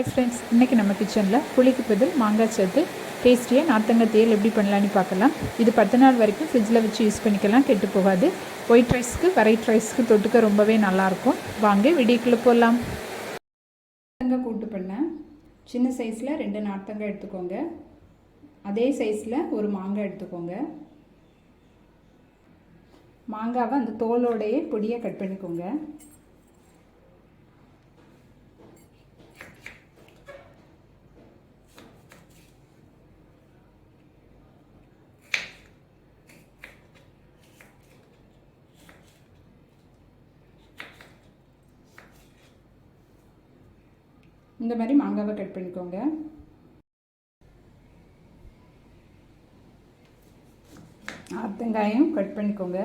Hi friends இன்றைக்கி நம்ம கிச்சனில் புளிக்கு பதில் மாங்காய் சேர்த்து டேஸ்டியாக நார்த்தங்காய் தேல் எப்படி பண்ணலான்னு பார்க்கலாம். இது பத்து நாள் வரைக்கும் ஃப்ரிட்ஜில் வச்சு யூஸ் பண்ணிக்கலாம் கெட்டு போகாது. ஒயிட் ரைஸ்க்கு வெரைட் ரைஸ்க்கு தொட்டுக்க ரொம்பவே நல்லாயிருக்கும் வாங்க விடியக்குள்ளே போடலாம் நார்த்தங்காய் கூட்டு பண்ணேன். சின்ன சைஸில் ரெண்டு நார்த்தங்காய் எடுத்துக்கோங்க. அதே சைஸில் ஒரு மாங்காய் எடுத்துக்கோங்க. மாங்காவை அந்த தோலோடையே பொடியாக கட் பண்ணிக்கோங்க. இந்த மாதிரி மாங்காவை கட் பண்ணிக்கோங்க. ஆத்தங்காயும் கட் பண்ணிக்கோங்க.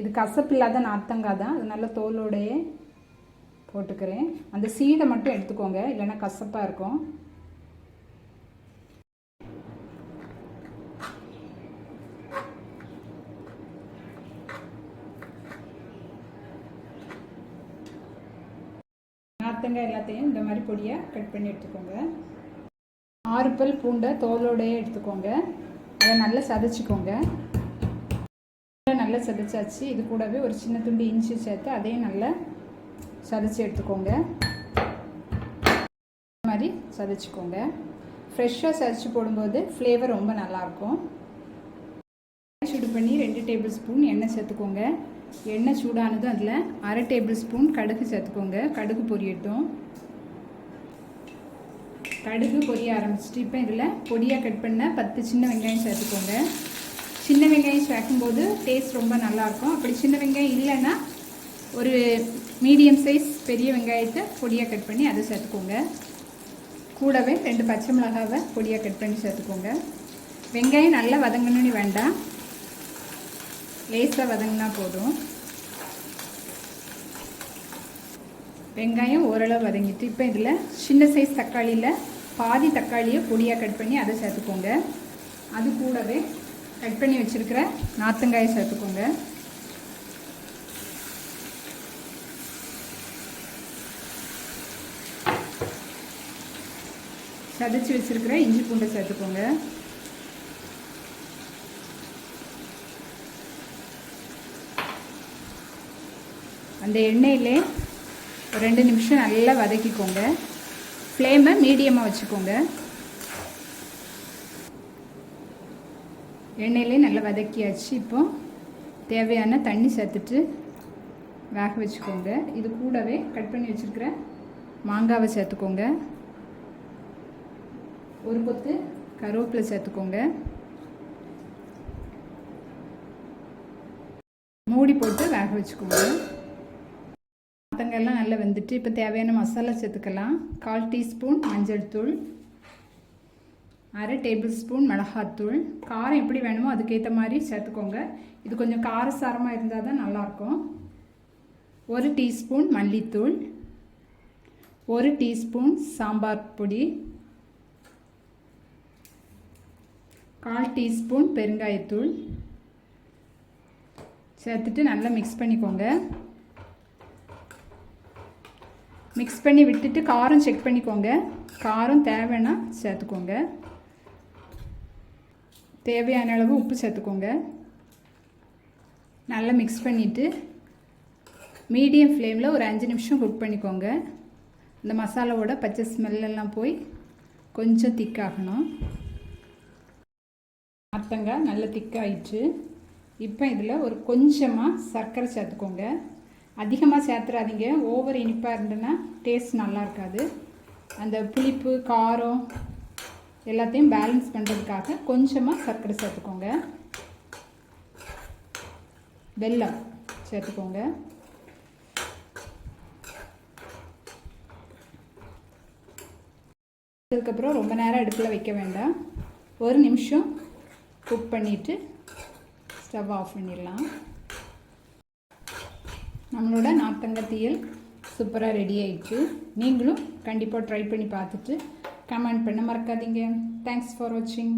இது கசப்பு இல்லாத நார்த்தங்காய் தான். அது நல்ல தோலோடையே போட்டுக்கிறேன். அந்த சீடை மட்டும் எடுத்துக்கோங்க. இல்லைன்னா கசப்பாக இருக்கும். நார்த்தங்காய் எல்லாத்தையும் இந்த மாதிரி பொடியாக கட் பண்ணி எடுத்துக்கோங்க. ஆறு பல் பூண்டை தோலோடையே எடுத்துக்கோங்க. அதை நல்லா சதைச்சிக்கோங்க. நல்லா சதைச்சாச்சு. இது கூடவே ஒரு சின்ன துண்டு இஞ்சி சேர்த்து அதையும் நல்லா சதைச்சி எடுத்துக்கோங்க. இந்த மாதிரி சதைச்சிக்கோங்க. ஃப்ரெஷ்ஷாக சதைச்சி போடும்போது ஃப்ளேவர் ரொம்ப நல்லாயிருக்கும் சூடு பண்ணி ரெண்டு டேபிள் ஸ்பூன் எண்ணெய் சேர்த்துக்கோங்க. எண்ணெய் சூடானதும் அதில் அரை டேபிள் ஸ்பூன் கடுகு சேர்த்துக்கோங்க. கடுகு பொரியட்டும். கடுகு பொரிய ஆரம்பிச்சிட்டு இப்போ இதில் பொடியாக கட் பண்ண பத்து சின்ன வெங்காயம் சேர்த்துக்கோங்க. சின்ன வெங்காயம் சேர்க்கும்போது டேஸ்ட் ரொம்ப நல்லாயிருக்கும் அப்படி சின்ன வெங்காயம் இல்லைன்னா ஒரு மீடியம் சைஸ் பெரிய வெங்காயத்தை பொடியாக கட் பண்ணி அதை சேர்த்துக்கோங்க. கூடவே ரெண்டு பச்சை மிளகாவை பொடியாக கட் பண்ணி சேர்த்துக்கோங்க. வெங்காயம் நல்லா வதங்கணும்னு வேண்டாம். லேசாக வதங்கினா போதும். வெங்காயம் ஓரளவு வதங்கிட்டு இப்போ இதில் சின்ன சைஸ் தக்காளியில் பாதி தக்காளியை பொடியாக கட் பண்ணி அதை சேர்த்துக்கோங்க. அது கூடவே கட் பண்ணி வச்சுருக்கிற நாத்தங்காயை சேர்த்துக்கோங்க. சதைச்சி வச்சுருக்கிற இஞ்சி பூண்டை சேர்த்துக்கோங்க. அந்த எண்ணெயிலே ஒரு ரெண்டு நிமிஷம் நல்லா வதக்கிக்கோங்க. ஃப்ளேமை மீடியமாக வச்சுக்கோங்க. எண்ணெயிலே நல்லா வதக்கியாச்சு. இப்போ தேவையான தண்ணி சேர்த்துட்டு வேக வச்சுக்கோங்க. இது கூடவே கட் பண்ணி வச்சுருக்கிற மாங்காவை சேர்த்துக்கோங்க. ஒரு கொத்து கருவேப்பிலை சேர்த்துக்கோங்க. மூடி போட்டு வேக வச்சுக்கோங்க. எல்லாம் நல்லா வெந்துட்டு இப்போ தேவையான மசாலா சேர்த்துக்கலாம். கால் டீஸ்பூன் மஞ்சள் தூள். அரை டேபிள் ஸ்பூன் மிளகாத்தூள் காரம் எப்படி வேணுமோ அதுக்கேற்ற மாதிரி சேர்த்துக்கோங்க. இது கொஞ்சம் காரசாரமாக இருந்தால் தான் நல்லாயிருக்கும். ஒரு டீஸ்பூன் மல்லித்தூள். ஒரு டீஸ்பூன் சாம்பார் பொடி. கால் டீஸ்பூன் பெருங்காயத்தூள். சேர்த்துட்டு நல்லா மிக்ஸ் பண்ணிக்கோங்க. மிக்ஸ் பண்ணி விட்டுட்டு காரம் செக் பண்ணிக்கோங்க. காரம் தேவைன்னா சேர்த்துக்கோங்க. தேவையான அளவு உப்பு சேர்த்துக்கோங்க. நல்லா மிக்ஸ் பண்ணிவிட்டு மீடியம் ஃப்ளேமில் ஒரு அஞ்சு நிமிஷம் குக் பண்ணிக்கோங்க. இந்த மசாலாவோட பச்சை ஸ்மெல்லெல்லாம் போய் கொஞ்சம் திக்காகணும் மத்தங்காய் நல்லா திக்காயிடுச்சு இப்போ இதில் ஒரு கொஞ்சமாக சர்க்கரை சேர்த்துக்கோங்க. அதிகமாக சேர்த்துறாதீங்க. ஓவர் இனிப்பாக இருந்ததுன்னா டேஸ்ட் நல்லா இருக்காது. அந்த புளிப்பு காரம் எல்லாத்தையும் பேலன்ஸ் பண்ணுறதுக்காக கொஞ்சமாக சர்க்கரை சேர்த்துக்கோங்க. வெல்லம் சேர்த்துக்கோங்க. அதுக்கப்புறம் ரொம்ப நேரம் அடுப்பில் வைக்க வேண்டாம். ஒரு நிமிஷம் குக் பண்ணிவிட்டு ஸ்டவ் ஆஃப் பண்ணிடலாம். நம்மளோட நார்த்தங்கத்தியல் சூப்பராக ரெடி ஆயிடுச்சு. நீங்களும் கண்டிப்பாக ட்ரை பண்ணி பார்த்துட்டு கமெண்ட் பண்ண மறக்காதீங்க. தேங்க்ஸ் ஃபார் வாட்சிங்